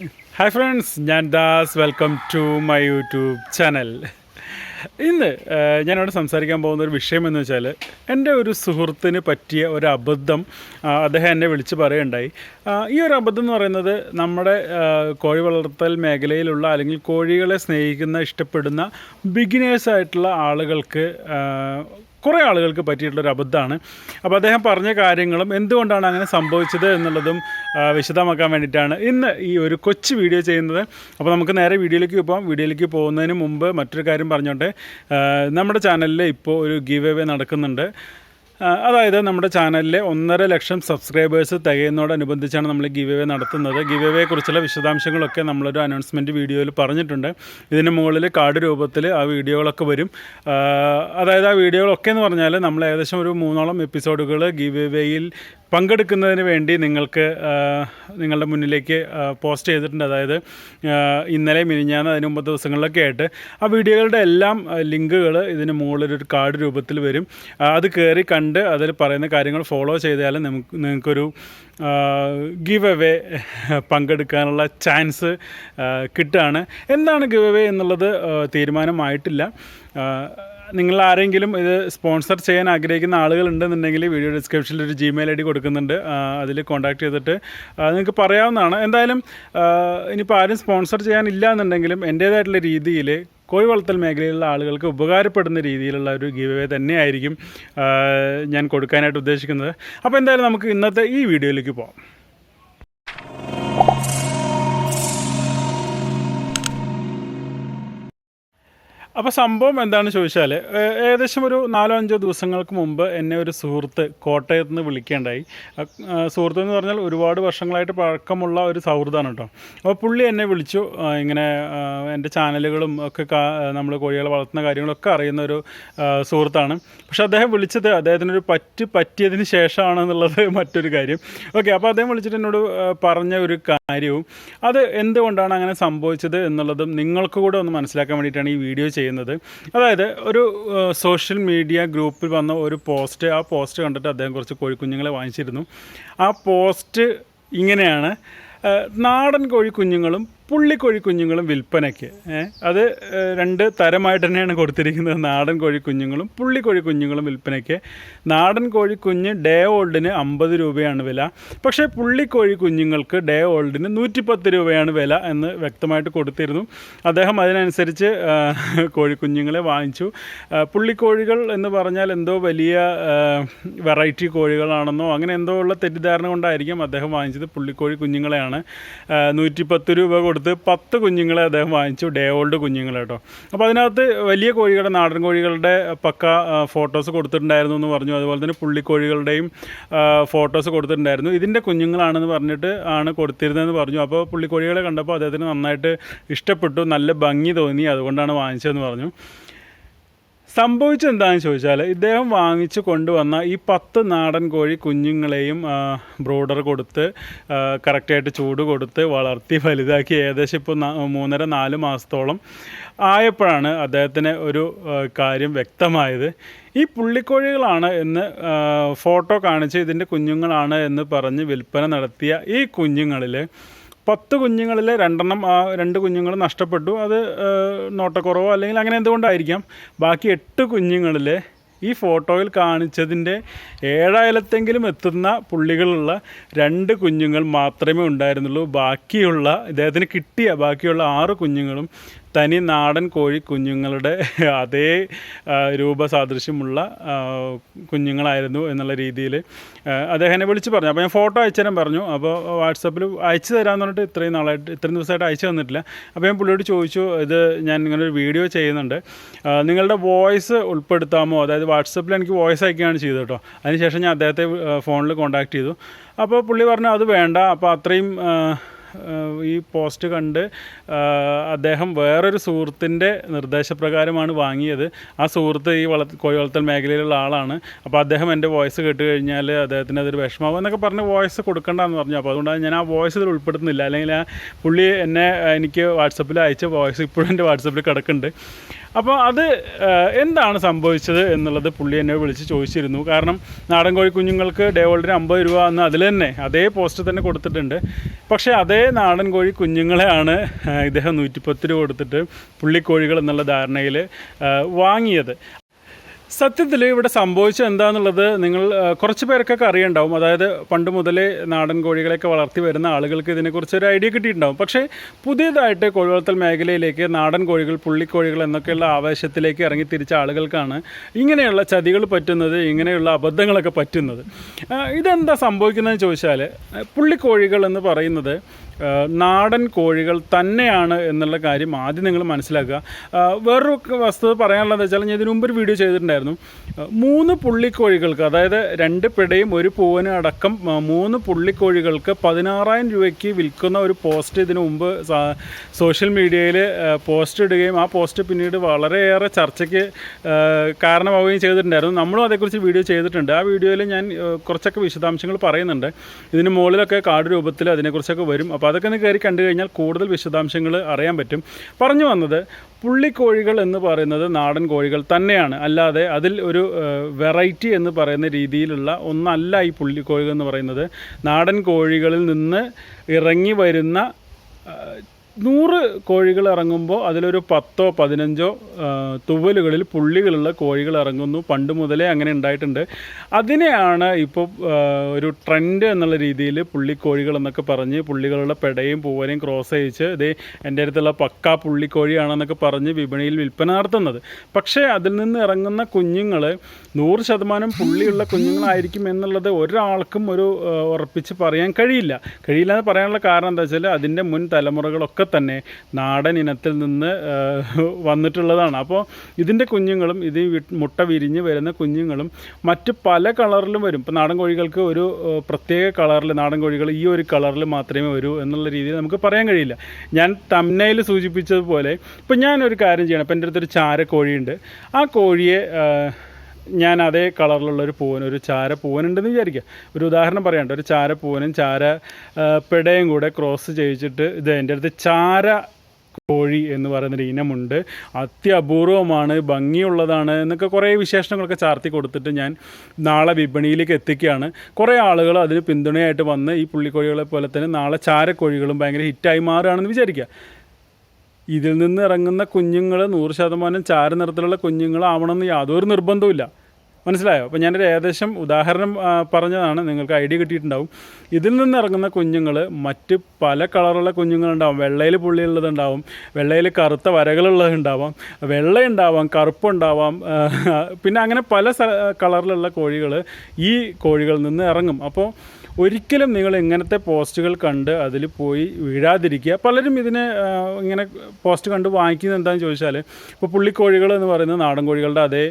Hi friends ഞാൻ Das. Welcome to my YouTube channel ഇന്ന് ഞാനിവിടെ സംസാരിക്കാൻ പോകുന്ന ഒരു വിഷയം എന്ന് വെച്ചാൽ എന്റെ ഒരു സുഹൃത്തിന് പറ്റിയ ഒരു അബദ്ധം അദ്ദേഹം എന്നെ വിളിച്ച് പറയുണ്ടായി ഈ ഒരു അബദ്ധം എന്ന് പറയുന്നത് നമ്മുടെ കോഴി വളർത്തൽ മേഖലയിലുള്ള അല്ലെങ്കിൽ കോഴികളെ സ്നേഹിക്കുന്ന ഇഷ്ടപ്പെടുന്ന ബിഗിനേഴ്സ് ആയിട്ടുള്ള ആളുകൾക്ക് കുറേ ആളുകൾക്ക് പറ്റിയിട്ടുള്ളൊരു അബദ്ധമാണ്. അപ്പോൾ അദ്ദേഹം പറഞ്ഞ കാര്യങ്ങളും എന്തുകൊണ്ടാണ് അങ്ങനെ സംഭവിച്ചത് എന്നുള്ളതും വിശദമാക്കാൻ വേണ്ടിയിട്ടാണ് ഇന്ന് ഈ ഒരു കൊച്ചു വീഡിയോ ചെയ്യുന്നത്. അപ്പോൾ നമുക്ക് നേരെ വീഡിയോയിലേക്ക് പോകാം വീഡിയോയിലേക്ക് പോകുന്നതിന് മുമ്പ് മറ്റൊരു കാര്യം പറഞ്ഞോട്ടെ. നമ്മുടെ ചാനലിൽ ഇപ്പോൾ ഒരു ഗീവ് അവേ നടക്കുന്നുണ്ട്. അതായത് നമ്മുടെ ചാനലിലെ ഒന്നര ലക്ഷം സബ്സ്ക്രൈബേഴ്സ് തികയുന്നതോടനുബന്ധിച്ചാണ് നമ്മൾ ഗിവ് എവേ നടത്തുന്നത്. ഗിവ് അവയെ കുറിച്ചുള്ള വിശദാംശങ്ങളൊക്കെ നമ്മളൊരു അനൗൺസ്മെന്റ് വീഡിയോയിൽ പറഞ്ഞിട്ടുണ്ട്. ഇതിന് മുകളിൽ കാർഡ് രൂപത്തിൽ ആ വീഡിയോകളൊക്കെ വരും. അതായത് ആ വീഡിയോകളൊക്കെ എന്ന് പറഞ്ഞാൽ നമ്മൾ ഏകദേശം ഒരു മൂന്നോളം എപ്പിസോഡുകൾ ഗിവ് അവേയിൽ പങ്കെടുക്കുന്നതിന് വേണ്ടി നിങ്ങൾക്ക് നിങ്ങളുടെ മുന്നിലേക്ക് പോസ്റ്റ് ചെയ്തിട്ടുണ്ട്. അതായത് ഇന്നലെ മിനിഞ്ഞാന്ന് അതിന് മുമ്പ് ദിവസങ്ങളിലൊക്കെ ആയിട്ട് ആ വീഡിയോകളുടെ എല്ലാം ലിങ്കുകൾ ഇതിന് മുകളിൽ ഒരു കാർഡ് രൂപത്തിൽ വരും. അത് കയറി കണ്ട് അതിൽ പറയുന്ന കാര്യങ്ങൾ ഫോളോ ചെയ്താൽ നമുക്ക് നിങ്ങൾക്കൊരു ഗിവ് അവേ പങ്കെടുക്കാനുള്ള ചാൻസ് കിട്ടുകയാണ് എന്താണ് ഗിവ് അവേ എന്നുള്ളത് തീരുമാനമായിട്ടില്ല. നിങ്ങൾ ആരെങ്കിലും ഇത് സ്പോൺസർ ചെയ്യാൻ ആഗ്രഹിക്കുന്ന ആളുകൾ ഉണ്ടെന്നുണ്ടെങ്കിൽ വീഡിയോ ഡിസ്ക്രിപ്ഷനിൽ ഒരു ജിമെയിൽ ഐ ഡി കൊടുക്കുന്നുണ്ട് അതിൽ കോൺടാക്ട് ചെയ്തിട്ട് നിങ്ങൾക്ക് പറയാവുന്നതാണ്. എന്തായാലും ഇനിയിപ്പോൾ ആരും സ്പോൺസർ ചെയ്യാനില്ല എന്നുണ്ടെങ്കിലും എന്റേതായിട്ടുള്ള രീതിയിൽ കോഴി വളർത്തൽ മേഖലയിലുള്ള ആളുകൾക്ക് ഉപകാരപ്പെടുന്ന രീതിയിലുള്ള ഒരു ഗീവ് അവേ തന്നെയായിരിക്കും ഞാൻ കൊടുക്കാനായിട്ട് ഉദ്ദേശിക്കുന്നത്. അപ്പോൾ എന്തായാലും നമുക്ക് ഇന്നത്തെ ഈ വീഡിയോയിലേക്ക് പോകാം അപ്പോൾ സംഭവം എന്താണ് ചോദിച്ചാൽ ഏകദേശം ഒരു നാലോ അഞ്ചോ ദിവസങ്ങൾക്ക് മുമ്പ് എന്നെ ഒരു സുഹൃത്ത് കോട്ടയത്ത് നിന്ന് വിളിക്കേണ്ടായി സുഹൃത്ത് എന്ന് പറഞ്ഞാൽ ഒരുപാട് വർഷങ്ങളായിട്ട് പഴക്കമുള്ള ഒരു സൗഹൃദമാണ് കേട്ടോ. അപ്പോൾ പുള്ളി എന്നെ വിളിച്ചു ഇങ്ങനെ എന്റെ ചാനലുകളും ഒക്കെ നമ്മൾ കോഴികളെ വളർത്തുന്ന കാര്യങ്ങളൊക്കെ അറിയുന്ന ഒരു സുഹൃത്താണ്. പക്ഷെ അദ്ദേഹം വിളിച്ചത് അദ്ദേഹത്തിനൊരു പറ്റ് പറ്റിയതിന് ശേഷമാണെന്നുള്ളത് മറ്റൊരു കാര്യം. ഓക്കെ അപ്പോൾ അദ്ദേഹം വിളിച്ചിട്ട് എന്നോട് പറഞ്ഞ ഒരു കാര്യവും അത് എന്തുകൊണ്ടാണ് അങ്ങനെ സംഭവിച്ചത് എന്നുള്ളതും നിങ്ങൾക്ക് കൂടെ ഒന്ന് മനസ്സിലാക്കാൻ വേണ്ടിയിട്ടാണ് ഈ വീഡിയോ ചെയ്യുന്നത് അതായത് ഒരു സോഷ്യൽ മീഡിയ ഗ്രൂപ്പിൽ വന്ന ഒരു പോസ്റ്റ് ആ പോസ്റ്റ് കണ്ടിട്ട് അദ്ദേഹം കുറച്ച് കോഴിക്കുഞ്ഞുങ്ങളെ വാങ്ങിച്ചിരുന്നു. ആ പോസ്റ്റ് ഇങ്ങനെയാണ് നാടൻ കോഴിക്കുഞ്ഞുങ്ങളും പുള്ളിക്കോഴി കുഞ്ഞുങ്ങളും വിൽപ്പനയ്ക്ക് അത് രണ്ട് തരമായിട്ട് തന്നെയാണ് കൊടുത്തിരിക്കുന്നത്. നാടൻ കോഴിക്കുഞ്ഞുങ്ങളും കുഞ്ഞുങ്ങളും പുള്ളിക്കോഴി കുഞ്ഞുങ്ങളും വിൽപ്പനയ്ക്ക്. നാടൻ കോഴിക്കുഞ്ഞ് ഡേ ഓൾഡിന് അമ്പത് രൂപയാണ് വില. പക്ഷേ പുള്ളിക്കോഴിക്കുഞ്ഞുങ്ങൾക്ക് ഡേ ഓൾഡിന് നൂറ്റിപ്പത്ത് രൂപയാണ് വില എന്ന് വ്യക്തമായിട്ട് കൊടുത്തിരുന്നു. അദ്ദേഹം അതിനനുസരിച്ച് കോഴിക്കുഞ്ഞുങ്ങളെ വാങ്ങിച്ചു. പുള്ളിക്കോഴികൾ എന്ന് പറഞ്ഞാൽ എന്തോ വലിയ വെറൈറ്റി കോഴികളാണെന്നോ അങ്ങനെ എന്തോ ഉള്ള തെറ്റിദ്ധാരണ കൊണ്ടായിരിക്കും അദ്ദേഹം വാങ്ങിച്ചത് പുള്ളിക്കോഴി കുഞ്ഞുങ്ങളെയാണ് നൂറ്റിപ്പത്ത് രൂപ കൊടുത്ത് പത്ത് കുഞ്ഞുങ്ങളെ അദ്ദേഹം വാങ്ങിച്ചു ഡേ ഓൾഡ് കുഞ്ഞുങ്ങൾ കേട്ടോ. അപ്പോൾ അതിനകത്ത് വലിയ കോഴികളുടെ നാടൻ കോഴികളുടെ പക്ക ഫോട്ടോസ് കൊടുത്തിട്ടുണ്ടായിരുന്നു എന്ന് പറഞ്ഞു. അതുപോലെ തന്നെ പുള്ളിക്കോഴികളുടെയും ഫോട്ടോസ് കൊടുത്തിട്ടുണ്ടായിരുന്നു. ഇതിന്റെ കുഞ്ഞുങ്ങളാണെന്ന് പറഞ്ഞിട്ട് ആണ് കൊടുത്തിരുന്നതെന്ന് പറഞ്ഞു. അപ്പോൾ പുള്ളിക്കോഴികളെ കണ്ടപ്പോൾ അദ്ദേഹത്തിന് നന്നായിട്ട് ഇഷ്ടപ്പെട്ടു നല്ല ഭംഗി തോന്നി അതുകൊണ്ടാണ് വാങ്ങിച്ചതെന്ന് പറഞ്ഞു. സംഭവിച്ചത് എന്താണെന്ന് ചോദിച്ചാൽ ഇദ്ദേഹം വാങ്ങിച്ചു കൊണ്ടുവന്ന ഈ പത്ത് നാടൻ കോഴി കുഞ്ഞുങ്ങളെയും ബ്രോഡർ കൊടുത്ത് കറക്റ്റായിട്ട് ചൂട് കൊടുത്ത് വളർത്തി വലുതാക്കി ഏകദേശം ഇപ്പോൾ മൂന്നര നാല് മാസത്തോളം ആയപ്പോഴാണ് അദ്ദേഹത്തിന് ഒരു കാര്യം വ്യക്തമായത്. ഈ പുള്ളിക്കോഴികളാണ് എന്ന് ഫോട്ടോ കാണിച്ച് ഇതിന്റെ കുഞ്ഞുങ്ങളാണ് എന്ന് പറഞ്ഞ് വിൽപ്പന നടത്തിയ ഈ കുഞ്ഞുങ്ങളിൽ പത്ത് കുഞ്ഞുങ്ങളിൽ രണ്ടെണ്ണം ആ രണ്ട് കുഞ്ഞുങ്ങൾ നഷ്ടപ്പെട്ടു. അത് നോട്ടക്കുറവോ അല്ലെങ്കിൽ അങ്ങനെ എന്തുകൊണ്ടായിരിക്കാം? ബാക്കി എട്ട് കുഞ്ഞുങ്ങളിൽ ഈ ഫോട്ടോയിൽ കാണിച്ചതിന്റെ ഏഴായിരത്തെങ്കിലും എത്തുന്ന പുള്ളികളുള്ള രണ്ട് കുഞ്ഞുങ്ങൾ മാത്രമേ ഉണ്ടായിരുന്നുള്ളൂ. ബാക്കിയുള്ള ഇദ്ദേഹത്തിന് കിട്ടിയ ബാക്കിയുള്ള ആറ് കുഞ്ഞുങ്ങളും തനി നാടൻ കോഴി കുഞ്ഞുങ്ങളുടെ അതേ രൂപസാദൃശ്യമുള്ള കുഞ്ഞുങ്ങളായിരുന്നു എന്നുള്ള രീതിയിൽ അദ്ദേഹം എന്നെ വിളിച്ച് പറഞ്ഞു. അപ്പോൾ ഞാൻ ഫോട്ടോ അയച്ചു തരാൻ പറഞ്ഞു. അപ്പോൾ വാട്സപ്പിൽ അയച്ചു തരാമെന്ന് പറഞ്ഞിട്ട് ഇത്രയും നാളായിട്ട് ഇത്രയും ദിവസമായിട്ട് അയച്ചു തന്നിട്ടില്ല. അപ്പോൾ ഞാൻ പുള്ളിയോട് ചോദിച്ചു ഇത് ഞാൻ ഇങ്ങനൊരു വീഡിയോ ചെയ്യുന്നുണ്ട്. നിങ്ങളുടെ വോയിസ് ഉൾപ്പെടുത്താമോ? അതായത് വാട്സപ്പിൽ എനിക്ക് വോയിസ് അയക്കുകയാണ് ചെയ്തത് കേട്ടോ. അതിനുശേഷം ഞാൻ അദ്ദേഹത്തെ ഫോണിൽ കോൺടാക്ട് ചെയ്തു. അപ്പോൾ പുള്ളി പറഞ്ഞു അത് വേണ്ട. അപ്പോൾ അത്രയും ഈ പോസ്റ്റ് കണ്ട് അദ്ദേഹം വേറൊരു സുഹൃത്തിന്റെ നിർദ്ദേശപ്രകാരമാണ് വാങ്ങിയത്. ആ സുഹൃത്ത് ഈ വള കോഴി വളർത്തൽ മേഖലയിലുള്ള ആളാണ്. അപ്പോൾ അദ്ദേഹം എന്റെ വോയിസ് കേട്ട് കഴിഞ്ഞാൽ അദ്ദേഹത്തിന് അതൊരു വിഷമാവും എന്നൊക്കെ പറഞ്ഞ് വോയിസ് കൊടുക്കണ്ടെന്ന് പറഞ്ഞു. അപ്പോൾ അതുകൊണ്ട് ഞാൻ ആ വോയിസ് ഇതിൽ ഉൾപ്പെടുത്തുന്നില്ല. അല്ലെങ്കിൽ ആ പുള്ളി എന്നെ എനിക്ക് വാട്സപ്പിൽ അയച്ച വോയിസ് ഇപ്പോഴും എന്റെ വാട്സപ്പിൽ കിടക്കുന്നുണ്ട്. അപ്പോൾ അത് എന്താണ് സംഭവിച്ചത് എന്നുള്ളത് പുള്ളി എന്നെ വിളിച്ച് ചോദിച്ചിരുന്നു. കാരണം നാടൻ കോഴി കുഞ്ഞുങ്ങൾക്ക് ഡേ ഓൾഡിന് അമ്പത് രൂപ എന്ന് അതിൽ തന്നെ അതേ പോസ്റ്റ് തന്നെ കൊടുത്തിട്ടുണ്ട്. പക്ഷേ അതേ നാടൻ കോഴി കുഞ്ഞുങ്ങളെയാണ് ഇദ്ദേഹം നൂറ്റിപ്പത്ത് രൂപ കൊടുത്തിട്ട് പുള്ളിക്കോഴികൾ എന്നുള്ള ധാരണയിൽ വാങ്ങിയത്. സത്യത്തിൽ ഇവിടെ സംഭവിച്ചത് എന്താണെന്നുള്ളത് നിങ്ങൾ കുറച്ച് പേർക്കൊക്കെ അറിയണ്ടാവും. അതായത് പണ്ട് മുതലേ നാടൻ കോഴികളെയൊക്കെ വളർത്തി വരുന്ന ആളുകൾക്ക് ഇതിനെക്കുറിച്ച് ഒരു ഐഡിയ കിട്ടിയിട്ടുണ്ടാവും. പക്ഷേ പുതിയതായിട്ട് കോഴി വളർത്തൽ മേഖലയിലേക്ക് നാടൻ കോഴികൾ പുള്ളിക്കോഴികൾ എന്നൊക്കെയുള്ള ആവേശത്തിലേക്ക് ഇറങ്ങി തിരിച്ച ആളുകൾക്കാണ് ഇങ്ങനെയുള്ള ചതികൾ പറ്റുന്നത് ഇങ്ങനെയുള്ള അബദ്ധങ്ങളൊക്കെ പറ്റുന്നത്. ഇതെന്താ സംഭവിക്കുന്നതെന്ന് ചോദിച്ചാൽ പുള്ളിക്കോഴികൾ എന്ന് പറയുന്നത് നാടൻ കോഴികൾ തന്നെയാണ് എന്നുള്ള കാര്യം ആദ്യം നിങ്ങൾ മനസ്സിലാക്കുക. വേറൊരു വസ്തുത പറയാനുള്ളത് വെച്ചാൽ ഞാൻ ഇതിനു മുമ്പ് ഒരു വീഡിയോ ചെയ്തിട്ടുണ്ടായിരുന്നു. മൂന്ന് പുള്ളിക്കോഴികൾക്ക് അതായത് രണ്ട് പിടയും ഒരു പൂവനും അടക്കം മൂന്ന് പുള്ളിക്കോഴികൾക്ക് പതിനാറായിരം രൂപയ്ക്ക് വിൽക്കുന്ന ഒരു പോസ്റ്റ് ഇതിനു മുമ്പ് സോഷ്യൽ മീഡിയയിൽ പോസ്റ്റ് ഇടുകയും ആ പോസ്റ്റ് പിന്നീട് വളരെയേറെ ചർച്ചയ്ക്ക് കാരണമാവുകയും ചെയ്തിട്ടുണ്ടായിരുന്നു. നമ്മളും അതേക്കുറിച്ച് വീഡിയോ ചെയ്തിട്ടുണ്ട്. ആ വീഡിയോയിൽ ഞാൻ കുറച്ചൊക്കെ വിശദാംശങ്ങൾ പറയുന്നുണ്ട്. ഇതിന് മുകളിലൊക്കെ കാർഡ് രൂപത്തിൽ അതിനെക്കുറിച്ചൊക്കെ വരും. അപ്പോൾ അതൊക്കെ ഒന്ന് കയറി കണ്ടു കഴിഞ്ഞാൽ കൂടുതൽ വിശദാംശങ്ങൾ അറിയാൻ പറ്റും. പറഞ്ഞു വന്നത് പുള്ളിക്കോഴികൾ എന്ന് പറയുന്നത് നാടൻ കോഴികൾ തന്നെയാണ്. അല്ലാതെ അതിൽ ഒരു വെറൈറ്റി എന്ന് പറയുന്ന രീതിയിലുള്ള ഒന്നല്ല ഈ പുള്ളിക്കോഴികൾ എന്ന് പറയുന്നത്. നാടൻ കോഴികളിൽ നിന്ന് ഇറങ്ങി വരുന്ന നൂറ് കോഴികൾ ഇറങ്ങുമ്പോൾ അതിലൊരു പത്തോ പതിനഞ്ചോ തുവലുകളിൽ പുള്ളികളുള്ള കോഴികൾ ഇറങ്ങുന്നു. പണ്ട് മുതലേ അങ്ങനെ ഉണ്ടായിട്ടുണ്ട്. അതിനെയാണ് ഇപ്പോൾ ഒരു ട്രെൻഡ് എന്നുള്ള രീതിയിൽ പുള്ളിക്കോഴികൾ എന്നൊക്കെ പറഞ്ഞ് പുള്ളികളുടെ പെടയും പൂവനെയും ക്രോസ് അയച്ച് ഇതേ എന്റെ അടുത്തുള്ള പക്കാ പുള്ളിക്കോഴിയാണെന്നൊക്കെ പറഞ്ഞ് വിപണിയിൽ വിൽപ്പന നടത്തുന്നത്. പക്ഷേ അതിൽ നിന്ന് ഇറങ്ങുന്ന കുഞ്ഞുങ്ങൾ നൂറ് ശതമാനം പുള്ളിയുള്ള കുഞ്ഞുങ്ങളായിരിക്കും എന്നുള്ളത് ഒരാൾക്കും ഒരു ഉറപ്പിച്ച് പറയാൻ കഴിയില്ല. കഴിയില്ല എന്ന് പറയാനുള്ള കാരണം എന്താ വെച്ചാൽ അതിന്റെ മുൻ തലമുറകളൊക്കെ തന്നെ നാടൻ ഇനത്തിൽ നിന്ന് വന്നിട്ടുള്ളതാണ്. അപ്പോൾ ഇതിന്റെ കുഞ്ഞുങ്ങളും ഇത് മുട്ട വിരിഞ്ഞ് വരുന്ന കുഞ്ഞുങ്ങളും മറ്റ് പല കളറിലും വരും. ഇപ്പോൾ നാടൻ കോഴികൾക്ക് ഒരു പ്രത്യേക കളറിൽ നാടൻ കോഴികൾ ഈ ഒരു കളറിൽ മാത്രമേ വരൂ എന്നുള്ള രീതിയിൽ നമുക്ക് പറയാൻ കഴിയില്ല. ഞാൻ തമ്മനയിൽ സൂചിപ്പിച്ചതുപോലെ ഇപ്പോൾ ഞാനൊരു കാര്യം ചെയ്യണം. ഇപ്പം എന്റെ അടുത്തൊരു ചാര കോഴിയുണ്ട് ആ കോഴിയെ ഞാൻ അതേ കളറിലുള്ള ഒരു പൂവൻ ഒരു ചാര പൂവനുണ്ടെന്ന് വിചാരിക്കുക. ഒരു ഉദാഹരണം പറയാണ്ട് ഒരു ചാര പൂവനും ചാര പെടയും കൂടെ ക്രോസ് ചെയ്യിച്ചിട്ട് ഇത് എന്റെ അടുത്ത് ചാര കോഴി എന്ന് പറയുന്നൊരു ഇനമുണ്ട്. അത്യപൂർവമാണ് ഭംഗിയുള്ളതാണ് എന്നൊക്കെ കുറേ വിശേഷണങ്ങളൊക്കെ ചാർത്തി കൊടുത്തിട്ട് ഞാൻ നാളെ വിപണിയിലേക്ക് എത്തിക്കുകയാണ്. കുറേ ആളുകൾ അതിന് പിന്തുണയായിട്ട് വന്ന് ഈ പുള്ളിക്കോഴികളെ പോലെ തന്നെ നാളെ ചാരക്കോഴികളും ഭയങ്കര ഹിറ്റായി മാറുകയാണെന്ന് വിചാരിക്കുക. ഇതിൽ നിന്ന് ഇറങ്ങുന്ന കുഞ്ഞുങ്ങൾ നൂറ് ശതമാനം ചാര നിറത്തിലുള്ള കുഞ്ഞുങ്ങളാവണമെന്ന് യാതൊരു നിർബന്ധവുമില്ല. മനസ്സിലായോ? അപ്പോൾ ഞാനൊരു ഏകദേശം ഉദാഹരണം പറഞ്ഞതാണ്. നിങ്ങൾക്ക് ഐഡിയ കിട്ടിയിട്ടുണ്ടാവും. ഇതിൽ നിന്ന് ഇറങ്ങുന്ന കുഞ്ഞുങ്ങൾ മറ്റ് പല കളറുള്ള കുഞ്ഞുങ്ങളുണ്ടാവും. വെള്ളയിൽ പുള്ളിയുള്ളതുണ്ടാവും. വെള്ളയിൽ കറുത്ത വരകളുള്ളതുണ്ടാവാം വെള്ള ഉണ്ടാവാം കറുപ്പുണ്ടാവാം പിന്നെ അങ്ങനെ പല കളറിലുള്ള കോഴികൾ ഈ കോഴികളിൽ നിന്ന് ഇറങ്ങും. അപ്പോൾ ഒരിക്കലും നിങ്ങൾ ഇങ്ങനത്തെ പോസ്റ്റുകൾ കണ്ട് അതിൽ പോയി വീഴാതിരിക്കുക. പലരും ഇതിനെ ഇങ്ങനെ പോസ്റ്റ് കണ്ട് വാങ്ങിക്കുന്നത് എന്താണെന്ന് ചോദിച്ചാൽ ഇപ്പോൾ പുള്ളിക്കോഴികൾ എന്ന് പറയുന്നത് നാടൻ കോഴികളുടെ അതേ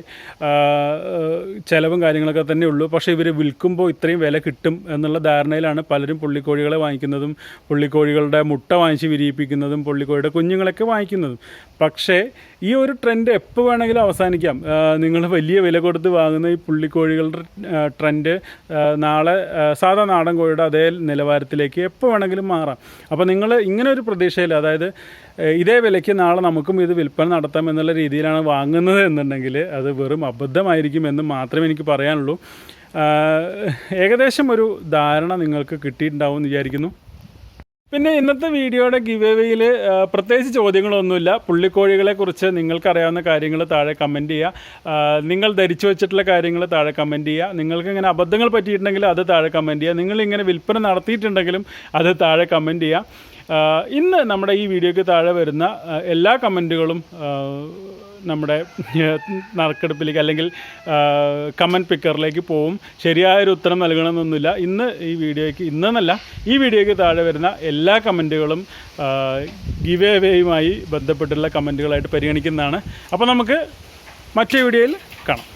ചിലവും കാര്യങ്ങളൊക്കെ തന്നെ ഉള്ളൂ. പക്ഷേ ഇവർ വിൽക്കുമ്പോൾ ഇത്രയും വില കിട്ടും എന്നുള്ള ധാരണയിലാണ് പലരും പുള്ളിക്കോഴികളെ വാങ്ങിക്കുന്നതും പുള്ളിക്കോഴികളുടെ മുട്ട വാങ്ങിച്ച് വിരിയിപ്പിക്കുന്നതും പുള്ളിക്കോഴിയുടെ കുഞ്ഞുങ്ങളൊക്കെ വാങ്ങിക്കുന്നതും. പക്ഷേ ഈ ഒരു ട്രെൻഡ് എപ്പോൾ വേണമെങ്കിലും അവസാനിക്കാം. നിങ്ങൾ വലിയ വില കൊടുത്ത് വാങ്ങുന്ന ഈ പുള്ളിക്കോഴികളുടെ ട്രെൻഡ് നാളെ സാധാരണ സാധാ നാടൻ കോഴിയുടെ അതേ നിലവാരത്തിലേക്ക് എപ്പോൾ വേണമെങ്കിലും മാറാം. അപ്പോൾ നിങ്ങൾ ഇങ്ങനെ ഒരു പ്രതീക്ഷയിൽ അതായത് ഇതേ വിലയ്ക്ക് നാളെ നമുക്കും ഇത് വിൽപ്പന നടത്താം എന്നുള്ള രീതിയിലാണ് വാങ്ങുന്നത് എന്നുണ്ടെങ്കിൽ അത് വെറും അബദ്ധമായിരിക്കും എന്ന് മാത്രമേ എനിക്ക് പറയാനുള്ളൂ. ഏകദേശം ഒരു ധാരണ നിങ്ങൾക്ക് കിട്ടിയിട്ടുണ്ടാവും എന്ന് വിചാരിക്കുന്നു. പിന്നെ ഇന്നത്തെ വീഡിയോയുടെ ഗിവ് എവേയിൽ പ്രത്യേകിച്ച് ചോദ്യങ്ങളൊന്നുമില്ല. പുള്ളിക്കോഴികളെ കുറിച്ച് നിങ്ങൾക്കറിയാവുന്ന കാര്യങ്ങൾ താഴെ കമന്റ് ചെയ്യുക നിങ്ങൾ ധരിച്ചു വെച്ചിട്ടുള്ള കാര്യങ്ങൾ താഴെ കമന്റ് ചെയ്യുക നിങ്ങൾക്ക് ഇങ്ങനെ അബദ്ധങ്ങൾ പറ്റിയിട്ടുണ്ടെങ്കിൽ അത് താഴെ കമന്റ് ചെയ്യുക നിങ്ങൾ ഇങ്ങനെ വിൽപ്പന നടത്തിയിട്ടുണ്ടെങ്കിലും അത് താഴെ കമന്റ് ചെയ്യുക ഇന്ന് നമ്മുടെ ഈ വീഡിയോയ്ക്ക് താഴെ വരുന്ന എല്ലാ കമന്റുകളും നമ്മുടെ നറുക്കെടുപ്പിലേക്ക് അല്ലെങ്കിൽ കമന്റ് പിക്കറിലേക്ക് പോവും. ശരിയായൊരു ഉത്തരം നൽകണമെന്നൊന്നുമില്ല. ഇന്ന് ഈ വീഡിയോയ്ക്ക് ഇന്നെന്നല്ല ഈ വീഡിയോയ്ക്ക് താഴെ വരുന്ന എല്ലാ കമന്റുകളും ഗിവ് എവേയുമായി ബന്ധപ്പെട്ടുള്ള കമന്റുകളായിട്ട് പരിഗണിക്കുന്നതാണ്. അപ്പോൾ നമുക്ക് മറ്റേ വീഡിയോയിൽ കാണാം.